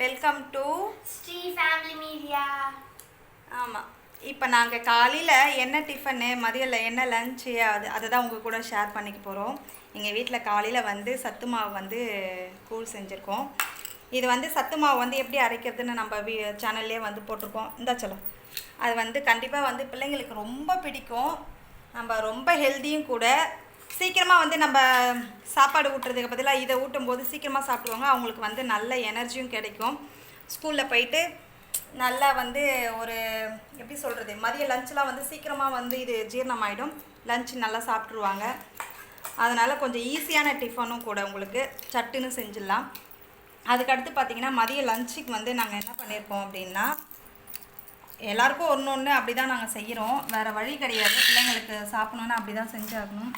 Welcome to Sri family media ஆமாம் இப்போ நாங்கள் காலையில் என்ன டிஃபனு மதியம் என்ன லஞ்சு அது அதை தான் உங்கள் கூட ஷேர் பண்ணிக்க போகிறோம் எங்கள் வீட்டில் காலையில் வந்து சத்து மாவு வந்து கூழ் செஞ்சுருக்கோம். இது வந்து சத்து மாவு வந்து எப்படி அரைக்கிறதுன்னு நம்ம வீ சேனல்லே வந்து போட்டிருக்கோம். இந்த சொல்லும் அது வந்து கண்டிப்பாக வந்து பிள்ளைங்களுக்கு ரொம்ப பிடிக்கும். நம்ம ரொம்ப ஹெல்த்தியும் கூட சீக்கிரமாக வந்து நம்ம சாப்பாடு ஊட்டுறதுக்கு பதிலாக இதை ஊட்டும்போது சீக்கிரமாக சாப்பிடுவாங்க. அவங்களுக்கு வந்து நல்ல எனர்ஜியும் கிடைக்கும். ஸ்கூலில் போயிட்டு நல்லா வந்து ஒரு எப்படி சொல்கிறது மதிய லஞ்செலாம் வந்து சீக்கிரமாக வந்து இது ஜீரணம் ஆகிடும் லஞ்ச் நல்லா சாப்பிட்ருவாங்க அதனால் கொஞ்சம் ஈஸியான டிஃபனும் கூட உங்களுக்கு சட்டுன்னு செஞ்சிடலாம். அதுக்கடுத்து பார்த்தீங்கன்னா மதிய லஞ்சுக்கு வந்து நாங்கள் என்ன பண்ணியிருக்கோம் அப்படின்னா எல்லாருக்கும் ஒன்று ஒன்று அப்படி தான் நாங்கள் செய்கிறோம் வேறு வழி கிடையாது. பிள்ளைங்களுக்கு சாப்பிடணுன்னா அப்படி தான் செஞ்சாகணும்.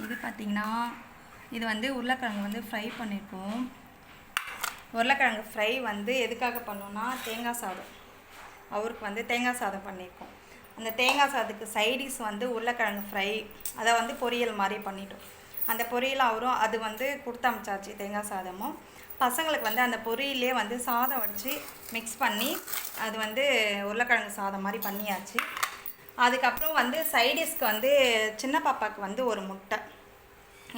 இது பார்த்திங்கன்னா இது வந்து உருளைக்கிழங்கு வந்து ஃப்ரை பண்ணியிருக்கோம் உருளைக்கிழங்கு ஃப்ரை வந்து எதுக்காக பண்ணோன்னா தேங்காய் சாதம். அவருக்கு வந்து தேங்காய் சாதம் பண்ணியிருக்கோம் அந்த தேங்காய் சாதத்துக்கு சைடிஸ் வந்து உருளைக்கிழங்கு ஃப்ரை அதை வந்து பொரியல் மாதிரி பண்ணிட்டோம். அந்த பொரியல் அவரும் அது வந்து கொடுத்து அமிச்சாச்சு தேங்காய் சாதமும். பசங்களுக்கு வந்து அந்த பொரியலே வந்து சாதம் வடித்து மிக்ஸ் பண்ணி அது வந்து உருளைக்கிழங்கு சாதம் மாதிரி பண்ணியாச்சு. அதுக்கப்புறம் வந்து சைடிஷ்க்கு வந்து சின்ன பாப்பாவுக்கு வந்து ஒரு முட்டை.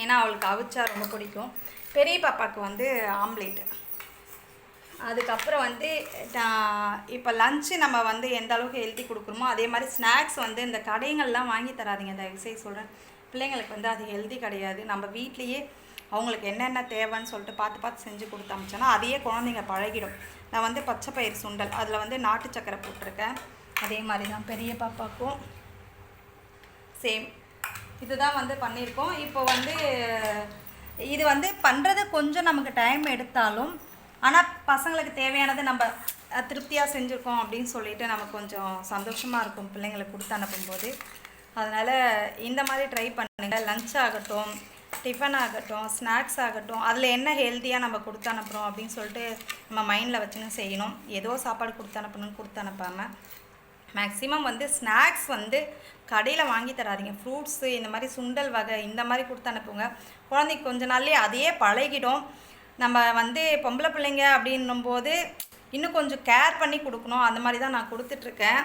ஏன்னா அவளுக்கு அவிச்சா ரொம்ப பிடிக்கும். பெரிய பாப்பாவுக்கு வந்து ஆம்லேட் அதுக்கப்புறம் வந்து நான் இப்போ லஞ்சு நம்ம வந்து எந்த அளவுக்கு ஹெல்த்தி கொடுக்குறோமோ அதே மாதிரி ஸ்நாக்ஸ் வந்து இந்த கடைங்கள்லாம் வாங்கி தராதீங்க. தயவுசெய்து சொல்கிறேன் பிள்ளைங்களுக்கு வந்து அது ஹெல்த்தி கிடையாது. நம்ம வீட்லேயே அவங்களுக்கு என்னென்ன தேவைன்னு சொல்லிட்டு பார்த்து பார்த்து செஞ்சு கொடுத்து அமிச்சோன்னா அதையே குழந்தைங்க பழகிடும். நான் வந்து பச்சை பயிர் சுண்டல். அதில் வந்து நாட்டு சக்கரை போட்டிருக்கேன். அதே மாதிரி தான் பெரிய பாப்பாக்கும் சேம் இதுதான் வந்து பண்ணியிருக்கோம். இப்போ வந்து இது வந்து பண்ணுறது கொஞ்சம் நமக்கு டைம் எடுத்தாலும் ஆனால் பசங்களுக்கு தேவையானது நம்ம திருப்தியாக செஞ்சுருக்கோம் அப்படின்னு சொல்லிட்டு நமக்கு கொஞ்சம் சந்தோஷமாக இருக்கும் பிள்ளைங்களுக்கு கொடுத்து அனுப்பும்போது. அதனால் இந்த மாதிரி ட்ரை பண்ணுங்கள் லஞ்ச் ஆகட்டும் டிஃபன் ஆகட்டும் ஸ்நாக்ஸ் ஆகட்டும் அதில் என்ன ஹெல்த்தியாக நம்ம கொடுத்து அனுப்புகிறோம் அப்படின்னு சொல்லிட்டு நம்ம மைண்டில் வச்சுன்னு செய்யணும். ஏதோ சாப்பாடு கொடுத்து அனுப்பணும்னு கொடுத்து அனுப்பாமல் மேக்ஸிமம் வந்து ஸ்நாக்ஸ் வந்து கடையில் வாங்கி தராதீங்க. ஃப்ரூட்ஸு இந்த மாதிரி சுண்டல் வகை இந்த மாதிரி கொடுத்து அனுப்புங்க. குழந்தைக்கு கொஞ்ச நாள்லேயே அதையே பழகிடும். நம்ம வந்து பொம்பளை பிள்ளைங்க அப்படின்னும் போது இன்னும் கொஞ்சம் கேர் பண்ணி கொடுக்கணும். அந்த மாதிரி தான் நான் கொடுத்துட்ருக்கேன்.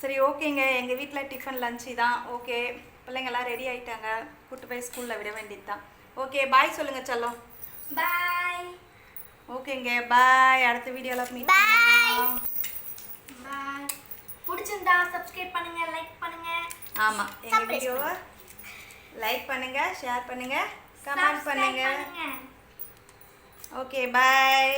சரி ஓகேங்க. எங்கள் வீட்டில் டிஃபன் லஞ்சு தான் ஓகே. பிள்ளைங்கள்லாம் ரெடி ஆகிட்டாங்க கூட்டு போய் ஸ்கூலில் விட வேண்டியது தான். ஓகே பாய் சொல்லுங்கள் செல்லம். பாய் ஓகேங்க. பாய் அடுத்த வீடியோவில் மீட் பிடிச்சிருந்தா சப்ஸ்கிரைப் பண்ணுங்க லைக் பண்ணுங்க. ஆமாம் எங்கள் Surprise வீடியோவை லைக் பண்ணுங்கள் ஷேர் பண்ணுங்கள் கமெண்ட் பண்ணுங்க. Okay bye